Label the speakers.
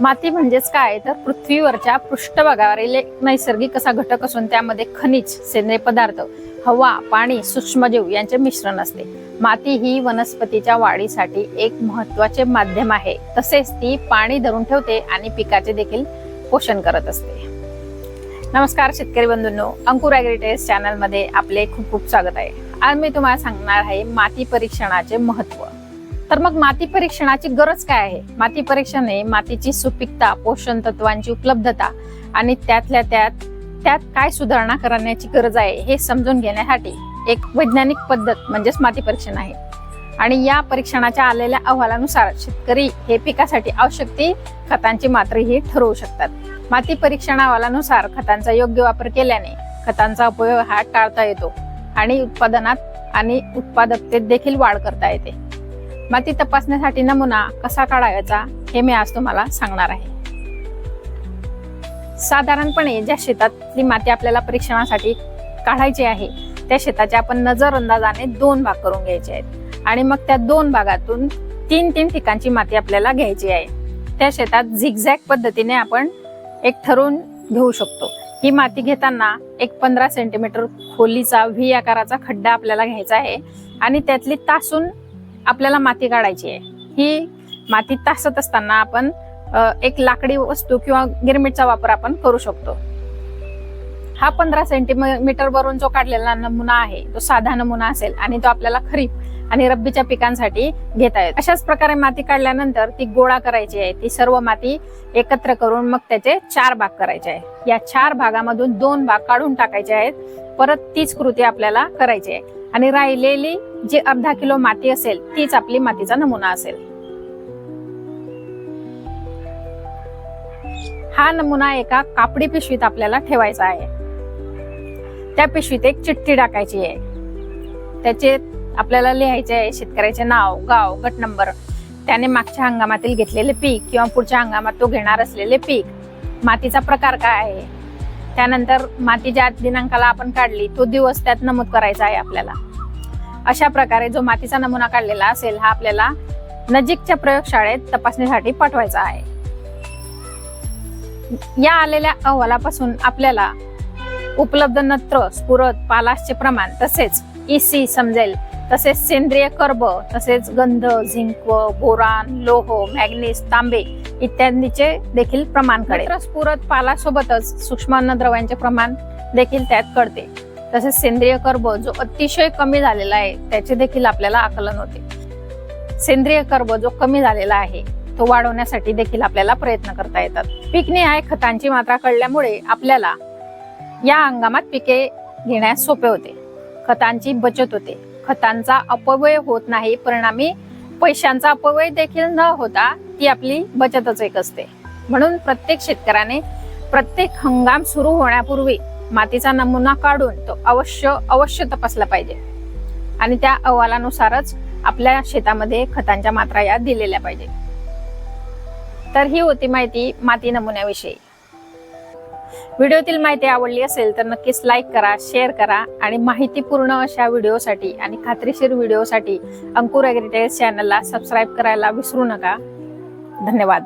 Speaker 1: माती म्हणजेच काय तर पृथ्वीवरच्या पृष्ठभागावरील एक नैसर्गिक असा घटक असून त्यामध्ये खनिज सेंद्रिय पदार्थ हवा पाणी सूक्ष्मजीव यांचे मिश्रण असते. माती ही वनस्पतीच्या वाढीसाठी एक महत्त्वाचे माध्यम आहे. तसेच ती पाणी धरून ठेवते आणि पिकाचे देखील पोषण करत असते. नमस्कार शेतकरी बंधूंनो अंकुर ॲग्रिटेस चॅनलमध्ये आपले खूप खूप स्वागत आहे. आज मी तुम्हाला सांगणार आहे माती परीक्षणाचे महत्त्व. तर मग माती परीक्षणाची गरज काय आहे? माती परीक्षण हे मातीची सुपीकता पोषण तत्वांची उपलब्धता आणि त्यातल्या त्यात त्यात काय सुधारणा करण्याची गरज आहे हे समजून घेण्यासाठी एक वैज्ञानिक पद्धत म्हणजेच माती परीक्षण आहे. आणि या परीक्षणाच्या आलेल्या अहवालानुसार शेतकरी हे पिकासाठी आवश्यक ती खतांची मात्रेही ठरवू शकतात. माती परीक्षण अहवालानुसार खतांचा योग्य वापर केल्याने खतांचा उपयोग हा टाळता येतो आणि उत्पादनात आणि उत्पादकतेत देखील वाढ करता येते. माती तपासण्यासाठी नमुना कसा काढायचा हे मी आज तुम्हाला सांगणार आहे. साधारणपणे ज्या शेतातली माती आपल्याला परीक्षणासाठी काढायची आहे त्या शेताचे आपण नजर अंदाजाने दोन भाग करून घ्यायचे आहेत. आणि मग त्या दोन भागातून तीन तीन ठिकाणची माती आपल्याला घ्यायची आहे. त्या शेतात झिगझॅग पद्धतीने आपण एक ठरवून घेऊ शकतो. ही माती घेताना एक पंधरा सेंटीमीटर खोलीचा व्ही आकाराचा खड्डा आपल्याला घ्यायचा आहे आणि त्यातली तासून आपल्याला माती काढायची आहे. ही माती तासत असताना आपण एक लाकडी वस्तू किंवा गिरमिटचा वापर आपण करू शकतो. हा पंधरा सेंटीमीटर वरून जो काढलेला नमुना आहे तो साधा नमुना असेल आणि तो आपल्याला खरीप आणि रब्बीच्या पिकांसाठी घेता येईल अशाच प्रकारे माती काढल्यानंतर ती गोळा करायची आहे. ती सर्व माती एकत्र करून मग त्याचे चार भाग करायचे आहे. या चार भागामधून दोन भाग काढून टाकायचे आहेत. परत तीच कृती आपल्याला करायची आहे. आणि राहिलेली जी अर्धा किलो माती असेल तीच आपली मातीचा नमुना असेल. हा नमुना एका कापडी पिशवीत आपल्याला ठेवायचा आहे. त्या पिशवीत एक चिठ्ठी टाकायची आहे. त्याचे आपल्याला लिहायचे आहे शेतकऱ्याचे नाव गाव गट नंबर. त्याने मागच्या हंगामातील घेतलेले पीक किंवा पुढच्या हंगामात तो घेणार असलेले पीक. मातीचा प्रकार काय आहे? त्यानंतर माती ज्या दिनांकाला आपण काढली तो दिवस त्यात नमूद करायचा आहे आपल्याला. अशा प्रकारे जो मातीचा नमुना काढलेला असेल हा आपल्याला नजीकच्या प्रयोगशाळेत तपासणीसाठी पाठवायचा आहे. या आलेल्या अहवालापासून आपल्याला उपलब्ध नत्र स्फुरद पालाशचे प्रमाण तसेच इसी समजेल. तसेच सेंद्रिय कर्ब तसेच गंध झिंक बोरान लोह मॅग्नेस तांबे इत्यादीचे देखील प्रमाण कळेल. स्फुरद पालासोबतच सूक्ष्म अन्नद्रव्यांचे प्रमाण देखील त्यात कळते. तसेच सेंद्रिय कर्ब जो अतिशय कमी झालेला आहे त्याचे देखील आपल्याला आकलन होते. सेंद्रिय कर्ब जो कमी झालेला आहे तो वाढवण्यासाठी देखील आपल्याला प्रयत्न करता येतात. पीकनिहाय खतांची मात्रा कळल्यामुळे आपल्याला या हंगामात पिके घेण्यास सोपे होते. खतांची बचत होते. खतांचा अपव्यय होत नाही परिणामी पैशांचा अपव्यय देखील न होता ती आपली बचतच एक असते. म्हणून प्रत्येक शेतकऱ्याने प्रत्येक हंगाम सुरू होण्यापूर्वी मातीचा नमुना काढून तो अवश्य अवश्य तपासला पाहिजे. आणि त्या अहवालानुसारच आपल्या शेतामध्ये खतांच्या मात्रा या दिलेल्या पाहिजे. तर ही होती माहिती माती नमुन्याविषयी. व्हिडिओतील माहिती आवडली असेल तर नक्कीच लाईक करा शेअर करा आणि माहितीपूर्ण अशा व्हिडिओसाठी आणि खात्रीशीर व्हिडिओसाठी अंकुर ॲग्रिटेल्स चॅनलला सबस्क्राईब करायला विसरू नका. धन्यवाद.